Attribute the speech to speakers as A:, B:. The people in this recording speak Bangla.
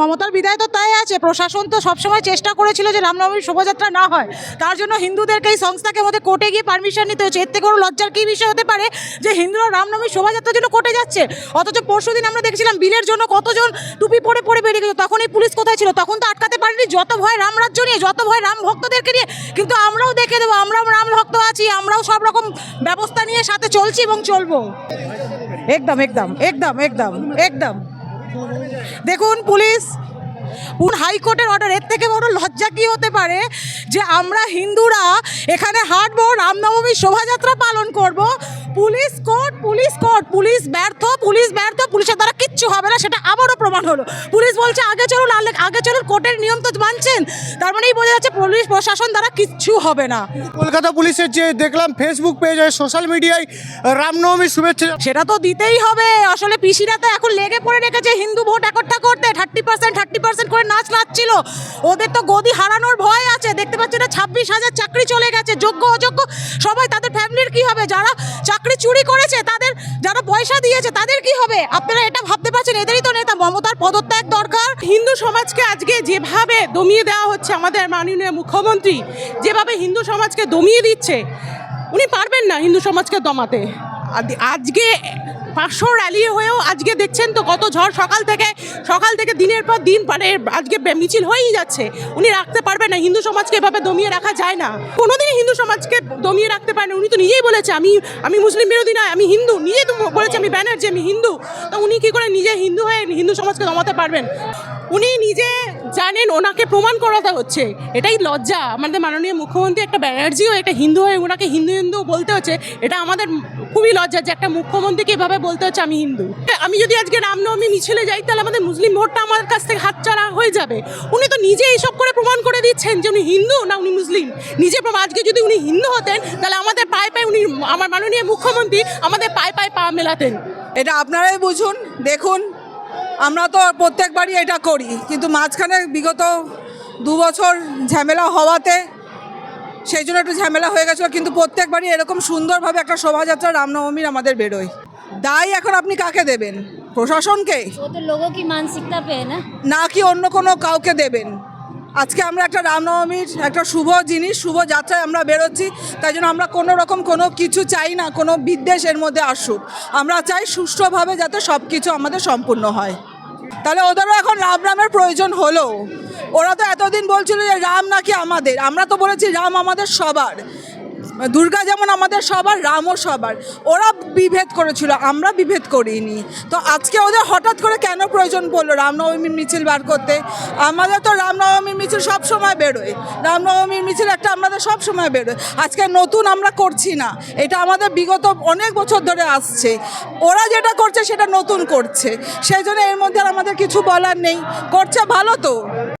A: মমতার বিদায় তো তাই আছে। প্রশাসন তো সবসময় চেষ্টা করেছিল যে রামনবমীর শোভাযাত্রা না হয়। তার জন্য হিন্দুদেরকে এই সংস্থাকে মধ্যে কোর্টে গিয়ে পারমিশন নিতে হচ্ছে। এর থেকে বড় লজ্জার কী বিষয় হতে পারে? যে হিন্দুরা রামনবমীর শোভাযাত্রার জন্য কোর্টে যাচ্ছে। অথচ পরশু দিন আমরা দেখছিলাম বিলের জন্য কতজন টুপি পরে পরে বেরিয়ে গেছে। তখন এই পুলিশ কোথায় ছিল? তখন তো আটকাতে পারেনি যত ভয় রাম রাজ্য নিয়ে, যত ভয় রাম ভক্তদেরকে নিয়ে। কিন্তু আমরাও দেখে দেবো, আমরাও রাম ভক্ত আছি, আমরাও সব রকম ব্যবস্থা নিয়ে সাথে চলছি এবং চলবো। একদম একদম একদম একদম একদম। দেখুন পুলিশ। পুন হাইকোর্টের অর্ডার এর থেকে বড় লজ্জা কি হতে পারে? যে আমরা হিন্দুরা এখানে হাঁটবো রামনবমীর শোভাযাত্রা পালন করব police court police court police ব্যর্থ পুলিশ ব্যর্থ পুলিশের দ্বারা কিচ্ছু হবে না সেটা আবারও প্রমাণ হলো। পুলিশ বলছে আগে চলুন আগে চলুন কোর্টের নিয়ম তো মানছেন। তার মানেই বোঝা যাচ্ছে পুলিশ প্রশাসন দ্বারা কিচ্ছু হবে না।
B: কলকাতা পুলিশের যে দেখলাম ফেসবুক পেজ পেজে সোশ্যাল মিডিয়ায় রামনবমীর শুভেচ্ছা।
A: সেটা তো দিতেই হবে। আসলে পিসিরা তো এখন লেগে পড়ে রেখেছে হিন্দু ভোট একঠা করতে। থার্টি পার্সেন্ট থার্টি পার্সেন্ট করে নাচ নাচছিল। ওদের তো গদি হারানোর ভয় আছে। দেখতে পাচ্ছি না, ছাব্বিশ হাজার চাকরি চলে গেছে। যোগ্য, অযোগ্য সবাই তাদের ফ্যামিলির কি হবে? যারা চাকরি চুরি করেছে, তাদের যারা পয়সা দিয়েছে, তাদের কি হবে? আপনারা এটা ভাবতে পারছেন? এদেরই তো নেতা। মমতার পদত্যাগ দরকার।
C: হিন্দু সমাজকে আজকে যেভাবে দমিয়ে দেওয়া হচ্ছে আমাদের মাননীয় মুখ্যমন্ত্রী, যেভাবে হিন্দু সমাজকে দমিয়ে দিচ্ছে, উনি পারবেন না হিন্দু সমাজকে দমাতে। আজকে পাঁচশো র্যালি হয়েও আজকে দেখছেন তো কত ঝড় সকাল থেকে সকাল থেকে দিনের পর দিন মানে আজকে মিছিল হয়েই যাচ্ছে। উনি রাখতে পারবেন না, হিন্দু সমাজকে এভাবে দমিয়ে রাখা যায় না। কোনোদিনই হিন্দু সমাজকে দমিয়ে রাখতে পারেন। উনি তো নিজেই বলেছে, আমি আমি মুসলিম বিরোধী নয়, আমি হিন্দু। নিজে তো বলেছে, আমি ব্যানার্জি, আমি হিন্দু। তো উনি কী করে নিজে হিন্দু হয়ে হিন্দু সমাজকে দমাতে পারবেন? উনি নিজে জানেন ওনাকে প্রমাণ করাতে হচ্ছে। এটাই লজ্জা। আমাদের মাননীয় মুখ্যমন্ত্রী একটা ব্যানার্জিও, একটা হিন্দু হয়ে ওনাকে হিন্দু হিন্দু বলতে হচ্ছে। এটা আমাদের খুবই লজ্জা যে একটা মুখ্যমন্ত্রীকে এভাবে বলতে হচ্ছে আমি হিন্দু। আমি যদি আজকে রামনবমী মিছিলে যাই, তাহলে আমাদের মুসলিম ভোটটা আমার কাছ থেকে হাতছাড়া হয়ে যাবে। উনি তো নিজে এইসব করে প্রমাণ করে দিচ্ছেন যে উনি হিন্দু না উনি মুসলিম। নিজে আজকে যদি উনি হিন্দু হতেন, তাহলে আমাদের পায়ে পায়ে উনি, আমার মাননীয় মুখ্যমন্ত্রী আমাদের পায়ে পায়ে পা মেলাতেন।
D: এটা আপনারাই বুঝুন, দেখুন। আমরা তো প্রত্যেকবারই এটা করি, কিন্তু মাঝখানে বিগত দু বছর ঝামেলা হওয়াতে সেই জন্য একটু ঝামেলা হয়ে গেছিল, কিন্তু প্রত্যেকবারই এরকম সুন্দরভাবে একটা শোভাযাত্রা রামনবমীর আমাদের বেরোয়। দায় এখন আপনি কাকে দেবেন প্রশাসনকে
E: वो तो लोगों की मानसिकता पे है ना
D: না কি অন্য কোনো কাউকে দেবেন আজকে আমরা একটা রামনবমীর একটা শুভ জিনিস শুভ যাত্রায় আমরা বেরোচ্ছি তাই জন্য আমরা কোনো রকম কোনো কিছু চাই না কোনো বিদ্বেষ এর মধ্যে আসুক আমরা চাই সুষ্ঠুভাবে যাতে সব কিছু আমাদের সম্পূর্ণ হয় তাহলে ওদেরও এখন রাম রামের প্রয়োজন হলো ওরা তো এতদিন বলছিল যে রাম নাকি আমাদের আমরা তো বলেছি রাম আমাদের সবার দুর্গা যেমন আমাদের সবার, রামও সবার। ওরা বিভেদ করেছিল, আমরা বিভেদ করিনি। তো আজকে ওদের হঠাৎ করে কেন প্রয়োজন পড়ল রামনবমীর মিছিল বার করতে? আমাদের তো রামনবমীর মিছিল সব সময় বেরোয়। রামনবমীর মিছিল একটা আমাদের সব সময় বেরোয়। আজকে নতুন আমরা করছি না। এটা আমাদের বিগত অনেক বছর ধরে আসছে। ওরা যেটা করছে সেটা নতুন করছে। সেই জন্য এর মধ্যে আমাদের কিছু বলার নেই। করছে ভালো তো।